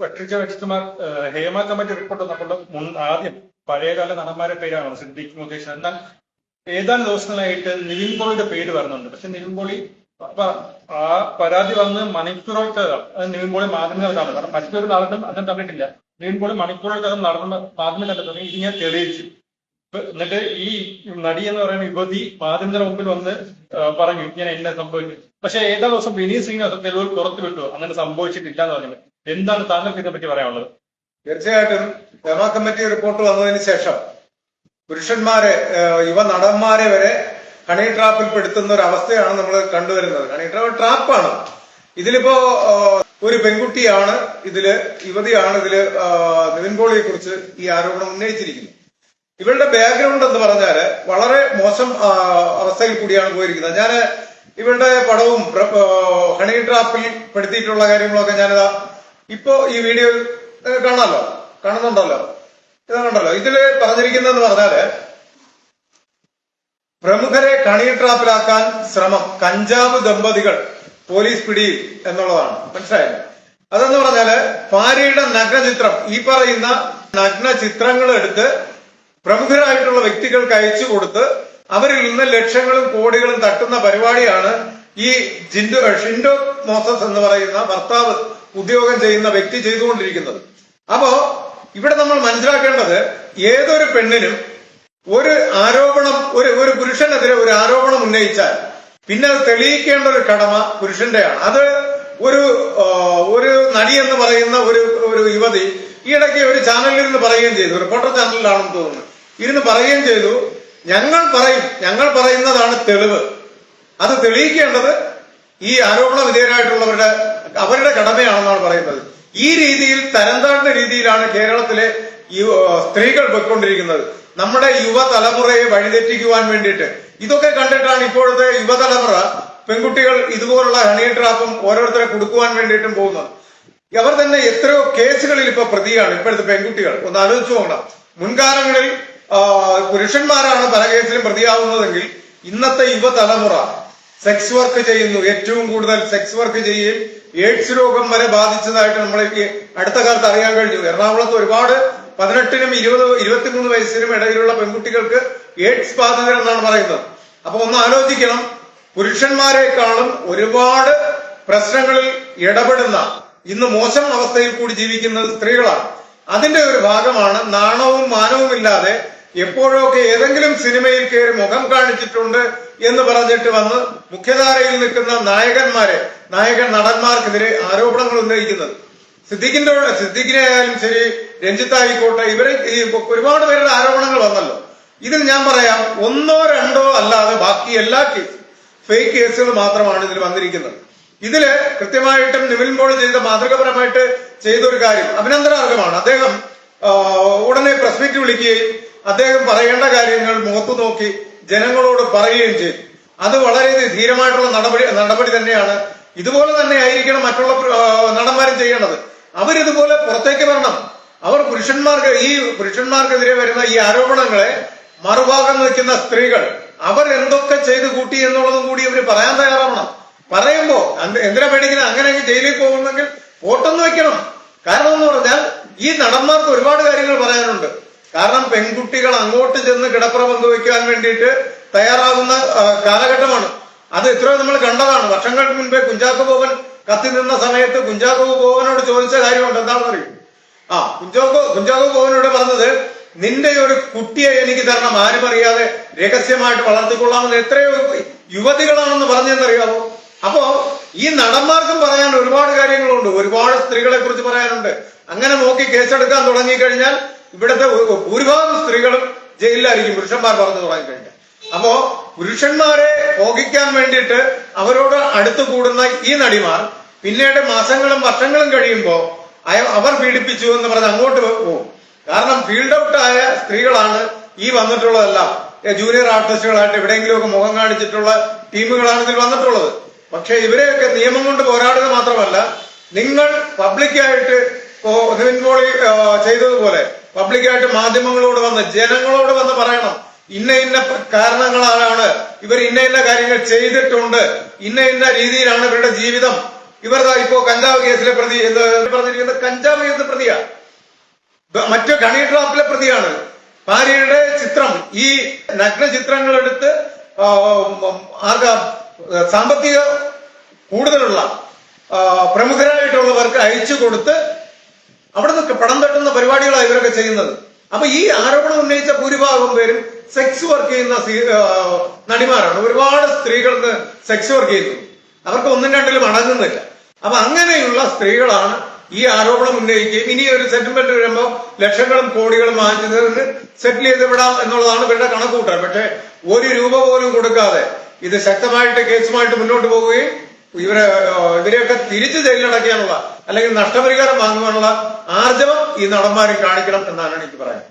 പട്രിച്ച വ്യക്തിമാർ Hema committee report നമ്മൾ ആദ്യം പഴയകാല നടന്മാരുടെ പേരാണ് സിദ്ദിഖ് മുകേഷ്. എന്നാൽ ഏതാനും ദിവസങ്ങളായിട്ട് നിവിൻ പോളിയുടെ പേര് വരുന്നുണ്ട്. പക്ഷെ നിവിൻ പോളി ആ പരാതി വന്ന് മണിക്കൂറുകൾക്കകം അത് നിവിൻ പോളി മാധ്യമങ്ങൾക്കാണ് കാരണം മറ്റൊരു നടന്നും അദ്ദേഹം തന്നിട്ടില്ല നിവിൻ പോളി മണിക്കൂറുകൾക്കകം നടന്ന മാധ്യമം കണ്ടെത്തുന്നത് ഇത് ഞാൻ തെളിയിച്ചു. എന്നിട്ട് ഈ നടി എന്ന് പറയുന്ന യുവതി മാധ്യമത്തിന് മുമ്പിൽ വന്ന് പറഞ്ഞു ഇങ്ങനെ എന്നെ സംഭവിച്ചു പക്ഷെ ഏതാ ദിവസം വിനീത് ശ്രീനിവാസൻ തെളിവുകൾ പുറത്തു വിട്ടു. അങ്ങനെ സംഭവിച്ചിട്ടില്ല എന്ന് പറഞ്ഞത് എന്താണ് താങ്കൾക്ക് ഇതിനെപ്പറ്റി പറയാനുള്ളത്? തീർച്ചയായിട്ടും. ഹേമ കമ്മിറ്റി റിപ്പോർട്ട് വന്നതിന് ശേഷം പുരുഷന്മാരെ യുവ നടന്മാരെ വരെ ഹണി ട്രാപ്പിൽ പെടുത്തുന്ന ഒരു അവസ്ഥയാണ് നമ്മൾ കണ്ടുവരുന്നത്. ഹണി ട്രാപ്പ് ട്രാപ്പാണ് ഇതിലിപ്പോ ഒരു പെൺകുട്ടിയാണ് ഇതിൽ യുവതിയാണ് ഇതിൽ നിവിൻ പോളിയെ കുറിച്ച് ഈ ആരോപണം ഉന്നയിച്ചിരിക്കുന്നത്. ഇവളുടെ ബാക്ക്ഗ്രൗണ്ട് എന്ന് പറഞ്ഞാൽ വളരെ മോശം അവസ്ഥയിൽ കൂടിയാണ് പോയിരിക്കുന്നത്. ഞാൻ ഇവളുടെ പടവും ഹണി ട്രാപ്പിൽ പെടുത്തിയിട്ടുള്ള കാര്യങ്ങളൊക്കെ ഞാനിതാ ഇപ്പോ ഈ വീഡിയോ കാണാമല്ലോ. കാണുന്നുണ്ടല്ലോ. ഇത് കണ്ടല്ലോ. ഇതിൽ പറഞ്ഞിരിക്കുന്നതെന്ന് പറഞ്ഞാൽ പ്രമുഖരെ കണി ട്രാപ്പിലാക്കാൻ ശ്രമം കഞ്ചാവ് ദമ്പതികൾ പോലീസ് പിടിയിൽ എന്നുള്ളതാണ്. മനസ്സിലായില്ലേ? അതെന്ന് പറഞ്ഞാൽ ഭാര്യയുടെ നഗ്നചിത്രം ഈ പറയുന്ന നഗ്ന ചിത്രങ്ങൾ എടുത്ത് പ്രമുഖരായിട്ടുള്ള വ്യക്തികൾക്ക് അയച്ചു കൊടുത്ത് അവരിൽ നിന്ന് ലക്ഷങ്ങളും കോടികളും തട്ടുന്ന പരിപാടിയാണ് ഈ ജിൻഡോ ഷിൻഡോ മോസസ് എന്ന് പറയുന്ന ഭർത്താവ് ഉദ്യോഗം ചെയ്യുന്ന വ്യക്തി ചെയ്തുകൊണ്ടിരിക്കുന്നത്. അപ്പോ ഇവിടെ നമ്മൾ മനസ്സിലാക്കേണ്ടത് ഏതൊരു പെണ്ണിനും ഒരു ആരോപണം ഒരു ഒരു പുരുഷനെതിരെ ഒരു ആരോപണം ഉന്നയിച്ചാൽ പിന്നെ അത് തെളിയിക്കേണ്ട ഒരു കടമ പുരുഷന്റെയാണ്. അത് ഒരു ഒരു നടി എന്ന് പറയുന്ന ഒരു ഒരു യുവതി ഈയിടയ്ക്ക് ഒരു ചാനലിൽ ഇരുന്ന് പറയുകയും ചെയ്തു. റിപ്പോർട്ടർ ചാനലിലാണെന്ന് തോന്നുന്നു. ഇരുന്ന് പറയുകയും ചെയ്തു ഞങ്ങൾ പറയും ഞങ്ങൾ പറയുന്നതാണ് തെളിവ്. അത് തെളിയിക്കേണ്ടത് ഈ ആരോപണ വിധേയരായിട്ടുള്ളവരുടെ അവരുടെ കടമയാണെന്നാണ് പറയുന്നത്. ഈ രീതിയിൽ തരംതാഴ്ന്ന രീതിയിലാണ് കേരളത്തിലെ സ്ത്രീകൾ പോയിക്കൊണ്ടിരിക്കുന്നത്. നമ്മുടെ യുവതലമുറയെ വഴിതെറ്റിക്കുവാൻ വേണ്ടിയിട്ട്. ഇതൊക്കെ കണ്ടിട്ടാണ് ഇപ്പോഴത്തെ യുവതലമുറ പെൺകുട്ടികൾ ഇതുപോലുള്ള ഹണി ട്രാപ്പും ഓരോരുത്തരെ കൊടുക്കുവാൻ വേണ്ടിയിട്ടും പോകുന്നത്. അവർ തന്നെ എത്രയോ കേസുകളിൽ ഇപ്പൊ പ്രതിയാണ് ഇപ്പോഴത്തെ പെൺകുട്ടികൾ. ഒന്ന് ആലോചിച്ചു നോക്കണം. മുൻകാലങ്ങളിൽ പുരുഷന്മാരാണ് പല കേസിലും പ്രതിയാവുന്നതെങ്കിൽ ഇന്നത്തെ യുവതലമുറ സെക്സ് വർക്ക് ചെയ്യുന്നു. ഏറ്റവും കൂടുതൽ സെക്സ് വർക്ക് ചെയ്യുകയും എയ്ഡ്സ് രോഗം വരെ ബാധിച്ചതായിട്ട് നമ്മൾ അടുത്ത കാലത്ത് അറിയാൻ കഴിഞ്ഞു. എറണാകുളത്ത് ഒരുപാട് പതിനെട്ടിനും ഇരുപത് ഇരുപത്തിമൂന്ന് വയസ്സിനും ഇടയിലുള്ള പെൺകുട്ടികൾക്ക് എയ്ഡ്സ് ബാധിതരെന്നാണ് പറയുന്നത്. അപ്പൊ ഒന്ന് ആലോചിക്കണം. പുരുഷന്മാരെക്കാളും ഒരുപാട് പ്രശ്നങ്ങളിൽ ഇടപെടുന്ന ഇന്ന് മോശം അവസ്ഥയിൽ കൂടി ജീവിക്കുന്നത് സ്ത്രീകളാണ്. അതിന്റെ ഒരു ഭാഗമാണ് നാണവും മാനവും ഇല്ലാതെ എപ്പോഴൊക്കെ ഏതെങ്കിലും സിനിമയിൽ കയറി മുഖം കാണിച്ചിട്ടുണ്ട് എന്ന് പറഞ്ഞിട്ട് വന്ന് മുഖ്യധാരയിൽ നിൽക്കുന്ന നായകന്മാരെ നായകൻ നടന്മാർക്കെതിരെ ആരോപണങ്ങൾ ഉന്നയിക്കുന്നത്. സിദ്ദിഖിന്റെ സിദ്ദിഖിനെ ആയാലും ശരി രഞ്ജിത്തായിക്കോട്ടെ ഇവരെ ഈ ഒരുപാട് പേരുടെ ആരോപണങ്ങൾ വന്നല്ലോ. ഇതിൽ ഞാൻ പറയാം ഒന്നോ രണ്ടോ അല്ലാതെ ബാക്കി എല്ലാ കേസ് ഫേക്ക് കേസുകൾ മാത്രമാണ് ഇതിൽ വന്നിരിക്കുന്നത്. ഇതിൽ കൃത്യമായിട്ടും നിവിൻ പോൾ ചെയ്ത മാതൃകപരമായിട്ട് ചെയ്ത ഒരു കാര്യം അഭിനന്ദനാർഹമാണ്. അദ്ദേഹം ഉടനെ പ്രസ് മീറ്റ് വിളിക്കുകയും അദ്ദേഹം പറയേണ്ട കാര്യങ്ങൾ മുഖത്തു നോക്കി ജനങ്ങളോട് പറയുകയും ചെയ്തു. അത് വളരെ ധീരമായിട്ടുള്ള നടപടി നടപടി തന്നെയാണ്. ഇതുപോലെ തന്നെ ആയിരിക്കണം മറ്റുള്ള നടന്മാരും ചെയ്യേണ്ടത്. അവരിതുപോലെ പുറത്തേക്ക് വരണം. അവർ പുരുഷന്മാർക്ക് ഈ പുരുഷന്മാർക്കെതിരെ വരുന്ന ഈ ആരോപണങ്ങളെ മറുഭാഗം നിൽക്കുന്ന സ്ത്രീകൾ അവർ എന്തൊക്കെ ചെയ്ത് കൂട്ടി എന്നുള്ളതും കൂടി ഇവർ പറയാൻ തയ്യാറാവണം. പറയുമ്പോ എന്തിനാ പേടിക്കുന്നത്? അങ്ങനെ അങ്ങ് ജയിലിൽ പോകുന്നെങ്കിൽ വോട്ടൊന്ന് വെക്കണം കാരണം എന്ന് പറഞ്ഞാൽ ഈ നടന്മാർക്ക് ഒരുപാട് കാര്യങ്ങൾ പറയാനുണ്ട്. കാരണം പെൺകുട്ടികൾ അങ്ങോട്ട് ചെന്ന് കിടപ്പുറ പങ്കുവെക്കാൻ വേണ്ടിയിട്ട് തയ്യാറാകുന്ന കാലഘട്ടമാണ്. അത് എത്രയോ നമ്മൾ കണ്ടതാണ്. വർഷങ്ങൾക്ക് മുൻപേ കുഞ്ചാക്കോ ബോബൻ കത്തി നിന്ന സമയത്ത് കുഞ്ചാക്കോ ബോബനോട് ചോദിച്ച കാര്യമുണ്ട്. എന്താണെന്ന് അറിയും? ആ കുഞ്ചാക്കോ കുഞ്ചാക്കോ ബോബനോട് പറഞ്ഞത് നിന്റെ ഒരു കുട്ടിയെ എനിക്ക് തരണം. ആരും അറിയാതെ രഹസ്യമായിട്ട് വളർത്തിക്കൊള്ളാമെന്ന് എത്രയോ യുവതികളാണെന്ന് പറഞ്ഞെന്നറിയാമോ അപ്പോ ഈ നടന്മാർക്കും പറയാൻ ഒരുപാട് കാര്യങ്ങളുണ്ട്. ഒരുപാട് സ്ത്രീകളെ കുറിച്ച് പറയാനുണ്ട്. അങ്ങനെ നോക്കി കേസെടുക്കാൻ തുടങ്ങിക്കഴിഞ്ഞാൽ ഇവിടുത്തെ ഭൂരിഭാഗം സ്ത്രീകളും ജയിലിലായിരിക്കും. പുരുഷന്മാർ പറഞ്ഞു തുടങ്ങിക്കഴിഞ്ഞാൽ അപ്പോ പുരുഷന്മാരെ പോകിക്കാൻ വേണ്ടിയിട്ട് അവരോട് അടുത്തു കൂടുന്ന ഈ നടിമാർ പിന്നീട് മാസങ്ങളും വർഷങ്ങളും കഴിയുമ്പോൾ അവർ പീഡിപ്പിച്ചു എന്ന് പറഞ്ഞ് അങ്ങോട്ട് പോകും കാരണം ഫീൽഡ് ഔട്ട് ആയ സ്ത്രീകളാണ് ഈ വന്നിട്ടുള്ളതെല്ലാം. ജൂനിയർ ആർട്ടിസ്റ്റുകളായിട്ട് എവിടെയെങ്കിലുമൊക്കെ മുഖം കാണിച്ചിട്ടുള്ള ടീമുകളാണ് ഇതിൽ വന്നിട്ടുള്ളത്. പക്ഷെ ഇവരെയൊക്കെ നിയമം കൊണ്ട് പോരാടുക മാത്രമല്ല നിങ്ങൾ പബ്ലിക്കായിട്ട് നിവിൻ പോളി ചെയ്തതുപോലെ പബ്ലിക്കായിട്ട് മാധ്യമങ്ങളോട് വന്ന് ജനങ്ങളോട് വന്ന് പറയണം. ഇന്ന ഇന്ന കാരണങ്ങളാണ് ഇവർ ഇന്ന ഇന്ന കാര്യങ്ങൾ ചെയ്തിട്ടുണ്ട്. ഇന്ന ഇന്ന രീതിയിലാണ് ഇവരുടെ ജീവിതം. ഇവർ ഇപ്പോ കഞ്ചാവ് കേസിലെ പ്രതി എന്ന് പറഞ്ഞിരിക്കുന്നത് കഞ്ചാവ് കേസ് പ്രതിയാ. ബ- മറ്റു കണി ട്രാപ്പിലെ പ്രതിയാണ്. ഭാര്യയുടെ ചിത്രം ഈ നഗ്ന ചിത്രങ്ങൾ എടുത്ത് ആർക്കാ സാമ്പത്തിക കൂടുതലുള്ള പ്രമുഖരായിട്ടുള്ളവർക്ക് അയച്ചു കൊടുത്ത് അവിടെ നിന്ന് പടം തട്ടുന്ന പരിപാടികളാണ് ഇവരൊക്കെ ചെയ്യുന്നത്. അപ്പൊ ഈ ആരോപണം ഉന്നയിച്ച ഭൂരിഭാഗം പേരും സെക്സ് വർക്ക് ചെയ്യുന്ന നടിമാരാണ്. ഒരുപാട് സ്ത്രീകൾ സെക്സ് വർക്ക് ചെയ്യുന്നു. അവർക്ക് ഒന്നും രണ്ടിലും അടങ്ങുന്നില്ല. അപ്പൊ അങ്ങനെയുള്ള സ്ത്രീകളാണ് ഈ ആരോപണം ഉന്നയിക്കുകയും ഇനി ഒരു സെറ്റിൽമെന്റ് വരുമ്പോൾ ലക്ഷങ്ങളും കോടികളും മാറ്റുന്നതിന് സെറ്റിൽ ചെയ്ത് വിടാം എന്നുള്ളതാണ് ഇവരുടെ കണക്കൂട്ടൽ പക്ഷെ ഒരു രൂപ പോലും കൊടുക്കാതെ ഇത് ശക്തമായിട്ട് കേസുമായിട്ട് മുന്നോട്ട് പോവുകയും ഇവരെ ഇവരെയൊക്കെ തിരിച്ചു ജയിലിലടക്കാനുള്ള അല്ലെങ്കിൽ നഷ്ടപരിഹാരം വാങ്ങുവാനുള്ള ആർജവം ഈ നടന്മാരും കാണിക്കണം എന്നാണ് എനിക്ക് പറയാൻ